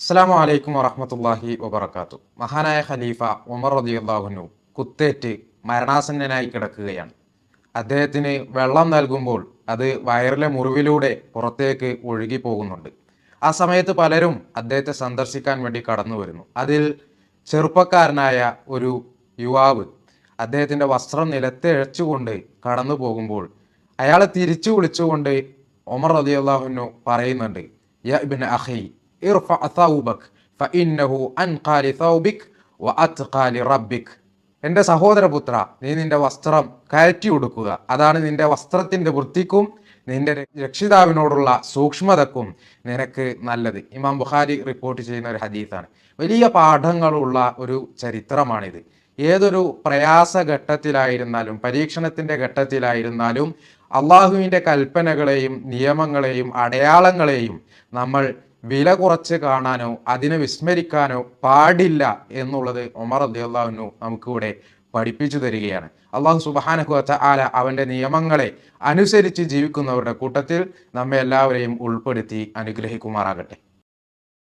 അസ്സാം വലൈക്കും വറഹമത്തല്ലാഹി വബർക്കാത്തു മഹാനായ ഖലീഫ ഉമർ റദിയുള്ളാഹുനു കുത്തേറ്റ് മരണാസന്നനായി കിടക്കുകയാണ്. അദ്ദേഹത്തിന് വെള്ളം നൽകുമ്പോൾ അത് വയറിലെ മുറിവിലൂടെ പുറത്തേക്ക് ഒഴുകി പോകുന്നുണ്ട്. ആ സമയത്ത് പലരും അദ്ദേഹത്തെ സന്ദർശിക്കാൻ വേണ്ടി കടന്നു വരുന്നു. അതിൽ ചെറുപ്പക്കാരനായ ഒരു യുവാവ് അദ്ദേഹത്തിന്റെ വസ്ത്രം നിലത്തിഴച്ചുകൊണ്ട് കടന്നു പോകുമ്പോൾ അയാളെ തിരിച്ചു വിളിച്ചുകൊണ്ട് ഒമർ റദിയുള്ളാഹുനു പറയുന്നുണ്ട് യ ഇബിൻ അഖി ഇർഫ ثوبك فإنه أنقى لثوبك وأتقى لربك റബ്ബിക് സഹോദര സഹോദരപുത്ര നീ നിന്റെ വസ്ത്രം കയറ്റി ഉടുക്കുക. അതാണ് നിന്റെ വസ്ത്രത്തിന്റെ വൃത്തിക്കും നിന്റെ രക്ഷിതാവിനോടുള്ള സൂക്ഷ്മതക്കും നിനക്ക് നല്ലത്. ഇമാം ബുഖാരി റിപ്പോർട്ട് ചെയ്യുന്ന ഒരു ഹദീസാണ്. വലിയ പാഠങ്ങളുള്ള ഒരു ചരിത്രമാണിത്. ഏതൊരു പ്രയാസ ഘട്ടത്തിലായിരുന്നാലും പരീക്ഷണത്തിന്റെ ഘട്ടത്തിലായിരുന്നാലും അള്ളാഹുവിന്റെ കൽപ്പനകളെയും നിയമങ്ങളെയും അടയാളങ്ങളെയും നമ്മൾ വില കുറച്ച് കാണാനോ അതിനെ വിസ്മരിക്കാനോ പാടില്ല എന്നുള്ളത് ഒമർ അള്ളാഹുനു നമുക്കിവിടെ പഠിപ്പിച്ചു തരികയാണ്. അള്ളാഹു സുബാനഹുഅത്ത ആല അവന്റെ നിയമങ്ങളെ അനുസരിച്ച് ജീവിക്കുന്നവരുടെ കൂട്ടത്തിൽ നമ്മെ എല്ലാവരെയും ഉൾപ്പെടുത്തി അനുഗ്രഹിക്കുമാറാകട്ടെ.